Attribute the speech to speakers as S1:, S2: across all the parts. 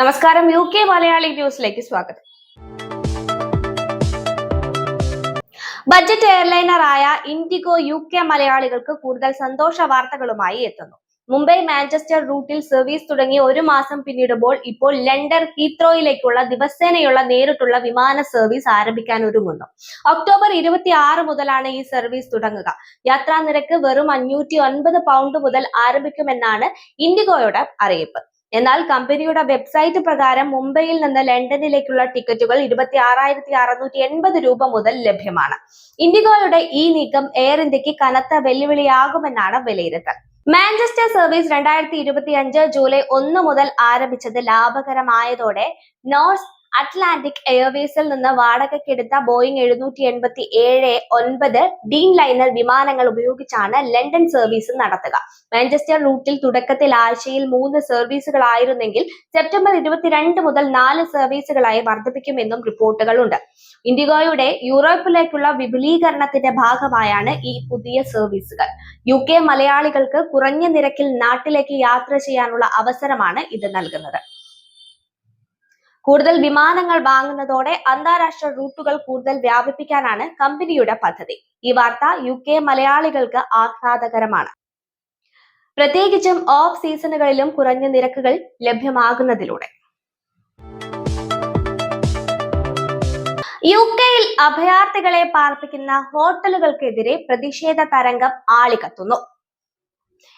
S1: നമസ്കാരം U K Malayali ന്യൂസിലേക്ക് സ്വാഗതം. ബജറ്റ് എയർലൈനറായ ഇൻഡിഗോ യു കെ മലയാളികൾക്ക് കൂടുതൽ സന്തോഷ വാർത്തകളുമായി എത്തുന്നു. മുംബൈ മാഞ്ചസ്റ്റർ റൂട്ടിൽ സർവീസ് തുടങ്ങി ഒരു മാസം പിന്നിടുമ്പോൾ ഇപ്പോൾ ലണ്ടൻ ഹീത്രോയിലേക്കുള്ള ദിവസേനയുള്ള നേരിട്ടുള്ള വിമാന സർവീസ് ആരംഭിക്കാൻ ഒരുങ്ങുന്നു. ഒക്ടോബർ ഇരുപത്തി ആറ് മുതലാണ് ഈ സർവീസ് തുടങ്ങുക. യാത്രാ നിരക്ക് വെറും അഞ്ഞൂറ്റി ഒൻപത് പൗണ്ട് മുതൽ ആരംഭിക്കുമെന്നാണ് ഇൻഡിഗോയുടെ അറിയിപ്പ്. എന്നാൽ കമ്പനിയുടെ വെബ്സൈറ്റ് പ്രകാരം മുംബൈയിൽ നിന്ന് ലണ്ടനിലേക്കുള്ള ടിക്കറ്റുകൾ ഇരുപത്തി ആറായിരത്തി അറുന്നൂറ്റി എൺപത് രൂപ മുതൽ ലഭ്യമാണ്. ഇൻഡിഗോയുടെ ഈ നീക്കം എയർ ഇന്ത്യയ്ക്ക് കനത്ത വെല്ലുവിളിയാകുമെന്നാണ് വിലയിരുത്തൽ. മാഞ്ചസ്റ്റർ സർവീസ് രണ്ടായിരത്തി ഇരുപത്തി അഞ്ച് ജൂലൈ ഒന്ന് മുതൽ ആരംഭിച്ചത് ലാഭകരമായതോടെ നോർത്ത് അറ്റ്ലാന്റിക് എയർവേസിൽ നിന്ന് വാടകയ്ക്കെടുത്ത ബോയിങ് എഴുന്നൂറ്റി എൺപത്തി ഏഴ് ഒൻപത് ഡീൻ ലൈനർ വിമാനങ്ങൾ ഉപയോഗിച്ചാണ് ലണ്ടൻ സർവീസ് നടത്തുക. മാഞ്ചസ്റ്റർ റൂട്ടിൽ തുടക്കത്തിൽ ആഴ്ചയിൽ മൂന്ന് സർവീസുകളായിരുന്നെങ്കിൽ സെപ്റ്റംബർ ഇരുപത്തിരണ്ട് മുതൽ നാല് സർവീസുകളായി വർദ്ധിപ്പിക്കുമെന്നും റിപ്പോർട്ടുകളുണ്ട് ഇൻഡിഗോയുടെ യൂറോപ്പിലേക്കുള്ള വിപുലീകരണത്തിന്റെ ഭാഗമായാണ് ഈ പുതിയ സർവീസുകൾ യു കെ മലയാളികൾക്ക് കുറഞ്ഞ നിരക്കിൽ നാട്ടിലേക്ക് യാത്ര ചെയ്യാനുള്ള അവസരമാണ് ഇത് നൽകുന്നത്. കൂടുതൽ വിമാനങ്ങൾ വാങ്ങുന്നതോടെ അന്താരാഷ്ട്ര റൂട്ടുകൾ കൂടുതൽ വ്യാപിപ്പിക്കാനാണ് കമ്പനിയുടെ പദ്ധതി. ഈ വാർത്ത യു കെ മലയാളികൾക്ക് ആഹ്ലാദകരമാണ്. പ്രത്യേകിച്ചും ഓഫ് സീസണുകളിലും കുറഞ്ഞ നിരക്കുകൾ ലഭ്യമാകുന്നതിലൂടെ. യു കെയിൽ അഭയാർത്ഥികളെ പാർപ്പിക്കുന്ന ഹോട്ടലുകൾക്കെതിരെ പ്രതിഷേധ തരംഗം ആളിക്കത്തുന്നു.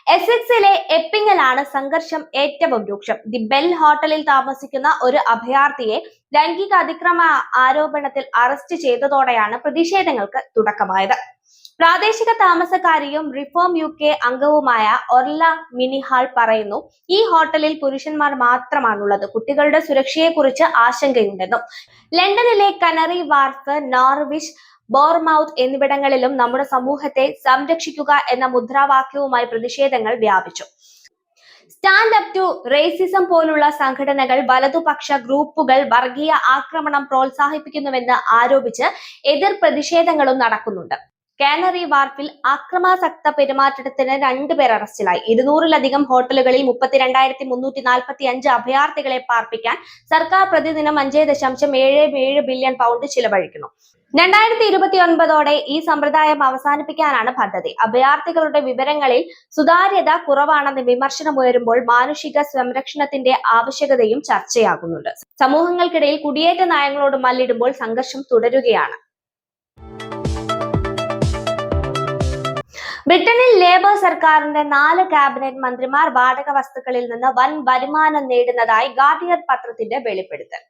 S1: എസെക്സിലെ എപ്പിങ്ങിലാണ് സംഘർഷം ഏറ്റവും രൂക്ഷം. ദി ബെൽ ഹോട്ടലിൽ താമസിക്കുന്ന ഒരു അഭയാർത്ഥിയെ ലൈംഗിക അതിക്രമ ആരോപണത്തിൽ അറസ്റ്റ് ചെയ്തതോടെയാണ് പ്രതിഷേധങ്ങൾക്ക് തുടക്കമായത്. പ്രാദേശിക താമസക്കാരിയും റിഫോം യു കെ അംഗവുമായ ഒർല മിനിഹാൾ പറയുന്നു ഈ ഹോട്ടലിൽ പുരുഷന്മാർ മാത്രമാണുള്ളത്. കുട്ടികളുടെ സുരക്ഷയെക്കുറിച്ച് ആശങ്കയുണ്ടെന്നും. ലണ്ടനിലെ കനറി വാർഫ് നോർവിഷ് ബോർമൌത്ത് എന്നിവിടങ്ങളിലും നമ്മുടെ സമൂഹത്തെ സംരക്ഷിക്കുക എന്ന മുദ്രാവാക്യവുമായി പ്രതിഷേധങ്ങൾ വ്യാപിച്ചു. സ്റ്റാൻഡ് അപ്പ് ടു റേസിസം പോലുള്ള സംഘടനകൾ വലതുപക്ഷ ഗ്രൂപ്പുകൾ വർഗീയ ആക്രമണം പ്രോത്സാഹിപ്പിക്കുന്നുവെന്ന് ആരോപിച്ച് എതിർ പ്രതിഷേധങ്ങളും നടക്കുന്നുണ്ട്. കാനറി വാർപ്പിൽ അക്രമാസക്ത പെരുമാറ്റത്തിന് രണ്ടുപേർ അറസ്റ്റിലായി. ഇരുന്നൂറിലധികം ഹോട്ടലുകളിൽ മുപ്പത്തിരണ്ടായിരത്തി മുന്നൂറ്റി നാൽപ്പത്തി അഞ്ച് അഭയാർത്ഥികളെ പാർപ്പിക്കാൻ സർക്കാർ പ്രതിദിനം അഞ്ച് ദശാംശം ഏഴ് ഏഴ് ബില്യൺ പൗണ്ട് ചിലവഴിക്കുന്നു. രണ്ടായിരത്തി ഇരുപത്തി ഒൻപതോടെ ഈ സമ്പ്രദായം അവസാനിപ്പിക്കാനാണ് പദ്ധതി. അഭയാർത്ഥികളുടെ വിവരങ്ങളിൽ സുതാര്യത കുറവാണെന്ന് വിമർശനമുയരുമ്പോൾ മാനുഷിക സംരക്ഷണത്തിന്റെ ആവശ്യകതയും ചർച്ചയാകുന്നുണ്ട്. സമൂഹങ്ങൾക്കിടയിൽ കുടിയേറ്റ നയങ്ങളോട് മല്ലിടുമ്പോൾ സംഘർഷം തുടരുകയാണ്. ബ്രിട്ടനിൽ ലേബർ സർക്കാരിന്റെ നാല് ക്യാബിനറ്റ് മന്ത്രിമാർ വാടക വസ്തുക്കളിൽ നിന്ന് വൻ വരുമാനം നേടുന്നതായി ഗാർഡിയർ പത്രത്തിന്റെ വെളിപ്പെടുത്തൽ.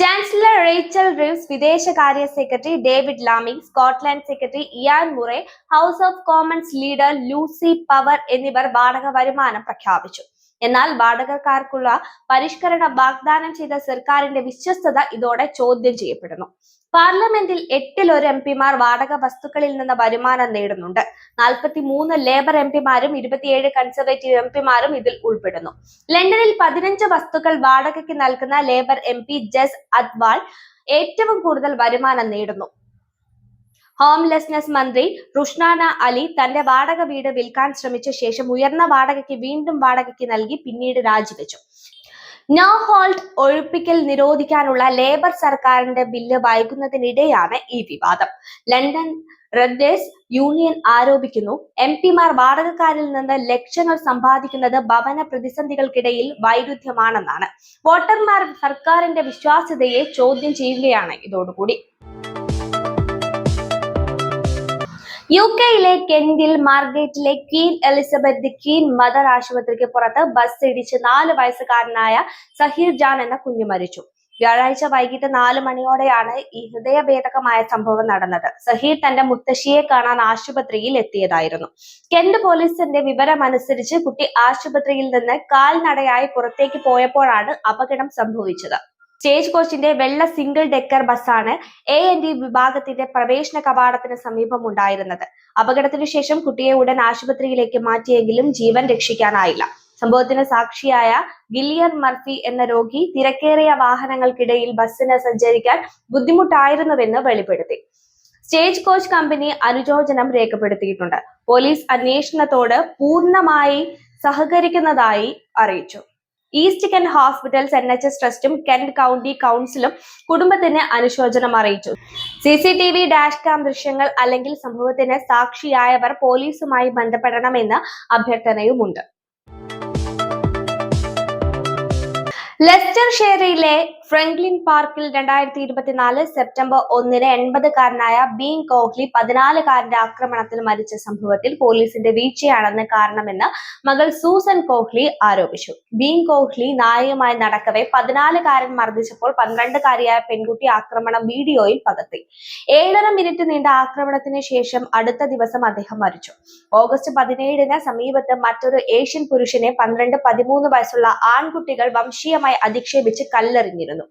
S1: ചാൻസലർ റേച്ചൽ റിവ്സ് വിദേശകാര്യ secretary David Lammy Scotland secretary Ian Murray house of Commons leader Lucy Powell എന്നിവർ വാടക വരുമാനം പ്രഖ്യാപിച്ചു. എന്നാൽ വാടകക്കാർക്കുള്ള പരിഷ്കരണ വാഗ്ദാനം ചെയ്ത സർക്കാരിന്റെ വിശ്വസ്തത ഇതോടെ ചോദ്യം ചെയ്യപ്പെടുന്നു. പാർലമെന്റിൽ എട്ടിൽ ഒരു എം പിമാർ വാടക വസ്തുക്കളിൽ നിന്ന് വരുമാനം നേടുന്നുണ്ട്. നാൽപ്പത്തി മൂന്ന് ലേബർ എം പിമാരും ഇരുപത്തിയേഴ് കൺസർവേറ്റീവ് എം പിമാരും ഇതിൽ ഉൾപ്പെടുന്നു. ലണ്ടനിൽ പതിനഞ്ച് വസ്തുക്കൾ വാടകയ്ക്ക് നൽകുന്ന ലേബർ എം പി ജസ് അദ്വാൾ ഏറ്റവും കൂടുതൽ വരുമാനം നേടുന്നു. ഹോംലെസ്നെസ് മന്ത്രി റുഷ്നാന അലി തന്റെ വാടക വീട് വിൽക്കാൻ ശ്രമിച്ച ശേഷം ഉയർന്ന വാടകയ്ക്ക് വീണ്ടും വാടകയ്ക്ക് നൽകി പിന്നീട് രാജിവെച്ചു. നോ ഹോൾട്ട് ഒഴിപ്പിക്കൽ നിരോധിക്കാനുള്ള ലേബർ സർക്കാരിന്റെ ബില്ല് വായിക്കുന്നതിനിടെയാണ് ഈ വിവാദം. ലണ്ടൻ റെഡേഴ്സ് യൂണിയൻ ആരോപിക്കുന്നു. എം പിമാർ വാടകക്കാരിൽ നിന്ന് ലക്ഷങ്ങൾ സമ്പാദിക്കുന്നത് ഭവന പ്രതിസന്ധികൾക്കിടയിൽ വൈരുദ്ധ്യമാണെന്നാണ്. വോട്ടർമാർ സർക്കാരിന്റെ വിശ്വാസ്യതയെ ചോദ്യം ചെയ്യുകയാണ് ഇതോടുകൂടി. യു കെയിലെ കെന്റിൽ മാർഗേറ്റിലെ Queen Elizabeth the Queen Mother ആശുപത്രിക്ക് പുറത്ത് ബസ് ഇടിച്ച് നാല് വയസ്സുകാരനായ സഹീർ ജാൻ എന്ന കുഞ്ഞു മരിച്ചു. വ്യാഴാഴ്ച വൈകിട്ട് നാല് മണിയോടെയാണ് ഈ ഹൃദയഭേദകമായ സംഭവം നടന്നത്. സഹീർ തന്റെ മുത്തശ്ശിയെ കാണാൻ ആശുപത്രിയിൽ എത്തിയതായിരുന്നു. കെന്റ് പോലീസിന്റെ വിവരമനുസരിച്ച് കുട്ടി ആശുപത്രിയിൽ നിന്ന് കാൽനടയായി പുറത്തേക്ക് പോയപ്പോഴാണ് അപകടം സംഭവിച്ചത്. സ്റ്റേജ് കോച്ചിന്റെ വെള്ള സിംഗിൾ ഡെക്കർ ബസ്സാണ് എ എൻ ഡി വിഭാഗത്തിന്റെ പ്രവേശന കവാടത്തിന് സമീപം ഉണ്ടായിരുന്നത്. അപകടത്തിനു ശേഷം കുട്ടിയെ ഉടൻ ആശുപത്രിയിലേക്ക് മാറ്റിയെങ്കിലും ജീവൻ രക്ഷിക്കാനായില്ല. സംഭവത്തിന് സാക്ഷിയായ ഗില്ലിയർ മർഫി എന്ന രോഗി തിരക്കേറിയ വാഹനങ്ങൾക്കിടയിൽ ബസ്സിന് സഞ്ചരിക്കാൻ ബുദ്ധിമുട്ടായിരുന്നുവെന്ന് വെളിപ്പെടുത്തി. സ്റ്റേജ് കോച്ച് കമ്പനി അനുശോചനം രേഖപ്പെടുത്തിയിട്ടുണ്ട്. പോലീസ് അന്വേഷണത്തോട് പൂർണമായി സഹകരിക്കുന്നതായി അറിയിച്ചു. East Kent hospitals N H S ട്രസ്റ്റും Kent county കൗൺസിലും കുടുംബത്തിന് അനുശോചനം അറിയിച്ചു. C C T V dash cam ദൃശ്യങ്ങൾ അല്ലെങ്കിൽ സംഭവത്തിന് സാക്ഷിയായവർ പോലീസുമായി ബന്ധപ്പെടണമെന്ന് അഭ്യർത്ഥനയുമുണ്ട്. ലെസ്റ്റർ ഷെയറിലെ ഫ്രങ്ക്ലിൻ പാർക്കിൽ രണ്ടായിരത്തി ഇരുപത്തിനാല് സെപ്റ്റംബർ ഒന്നിന് എൺപതുകാരനായ ബീൻ കോഹ്ലി പതിനാലുകാരന്റെ ആക്രമണത്തിൽ മരിച്ച സംഭവത്തിൽ പോലീസിന്റെ വീഴ്ചയാണെന്ന് കാരണമെന്ന് മകൾ സൂസൻ കോഹ്ലി ആരോപിച്ചു. ബീൻ കോഹ്ലി നായയുമായി നടക്കവെ പതിനാലുകാരൻ മർദ്ദിച്ചപ്പോൾ പന്ത്രണ്ടുകാരിയായ പെൺകുട്ടി ആക്രമണം വീഡിയോയിൽ പകർത്തി. ഏഴര മിനിറ്റ് നീണ്ട ആക്രമണത്തിന് ശേഷം അടുത്ത ദിവസം അദ്ദേഹം മരിച്ചു. ഓഗസ്റ്റ് പതിനേഴിന് സമീപത്ത് മറ്റൊരു ഏഷ്യൻ പുരുഷനെ പന്ത്രണ്ട് പതിമൂന്ന് വയസ്സുള്ള ആൺകുട്ടികൾ വംശീയമായി അധിക്ഷേപിച്ച് കല്ലെറിഞ്ഞിരുന്നു.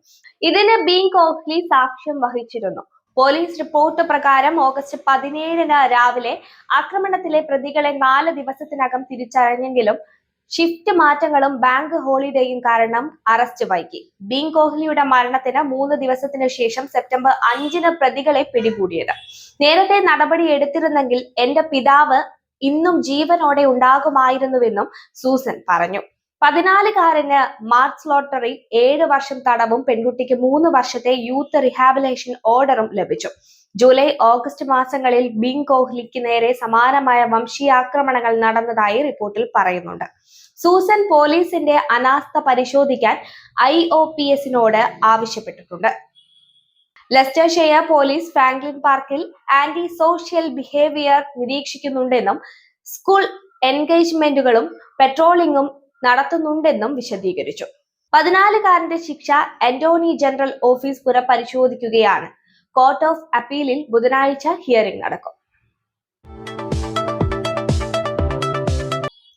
S1: ഇതിന് ബീൻ കോഹ്ലി സാക്ഷ്യം വഹിച്ചിരുന്നു. പോലീസ് റിപ്പോർട്ട് പ്രകാരം ഓഗസ്റ്റ് പതിനേഴിന് രാവിലെ ആക്രമണത്തിലെ പ്രതികളെ നാല് ദിവസത്തിനകം തിരിച്ചറിഞ്ഞെങ്കിലും ഷിഫ്റ്റ് മാറ്റങ്ങളും ബാങ്ക് ഹോളിഡേയും കാരണം അറസ്റ്റ് വൈകി. ബീൻ കോഹ്ലിയുടെ മരണത്തിന് മൂന്ന് ദിവസത്തിനു ശേഷം സെപ്റ്റംബർ അഞ്ചിന് പ്രതികളെ പിടികൂടിയത്. നേരത്തെ നടപടി എടുത്തിരുന്നെങ്കിൽ എന്റെ പിതാവ് ഇന്നും ജീവനോടെ ഉണ്ടാകുമായിരുന്നുവെന്നും സൂസൻ പറഞ്ഞു. പതിനാലുകാരന് മാർച്ച് ലോട്ടറി ഏഴ് വർഷം തടവും പെൺകുട്ടിക്ക് മൂന്ന് വർഷത്തെ യൂത്ത് റിഹാബിലേഷൻ ഓർഡറും ലഭിച്ചു. ജൂലൈ ഓഗസ്റ്റ് മാസങ്ങളിൽ ബിങ് കോഹ്ലിക്ക് നേരെ സമാനമായ വംശീയാക്രമണങ്ങൾ നടന്നതായി റിപ്പോർട്ടിൽ പറയുന്നുണ്ട്. സൂസൻ പോലീസിന്റെ അനാസ്ഥ പരിശോധിക്കാൻ ഐ ഒ പി എസിനോട് ആവശ്യപ്പെട്ടിട്ടുണ്ട്. ലെസ്റ്റർഷെയർ പോലീസ് ഫ്രാങ്ക്ലിൻ പാർക്കിൽ ആന്റി സോഷ്യൽ ബിഹേവിയർ നിരീക്ഷിക്കുന്നുണ്ടെന്നും സ്കൂൾ എൻഗേജ്മെന്റുകളും പെട്രോളിംഗും നടത്തുന്നുണ്ടെന്നും വിശദീകരിച്ചു. പതിനാലുകാരന്റെ ശിക്ഷ അന്റോണി ജനറൽ ഓഫീസ് പുനഃപരിശോധിക്കുകയാണ്. കോർട്ട് ഓഫ് അപ്പീലിൽ ബുധനാഴ്ച ഹിയറിംഗ് നടക്കും.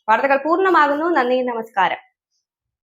S1: വാർത്തകൾ പൂർണമാകുന്നു. നന്ദി നമസ്കാരം.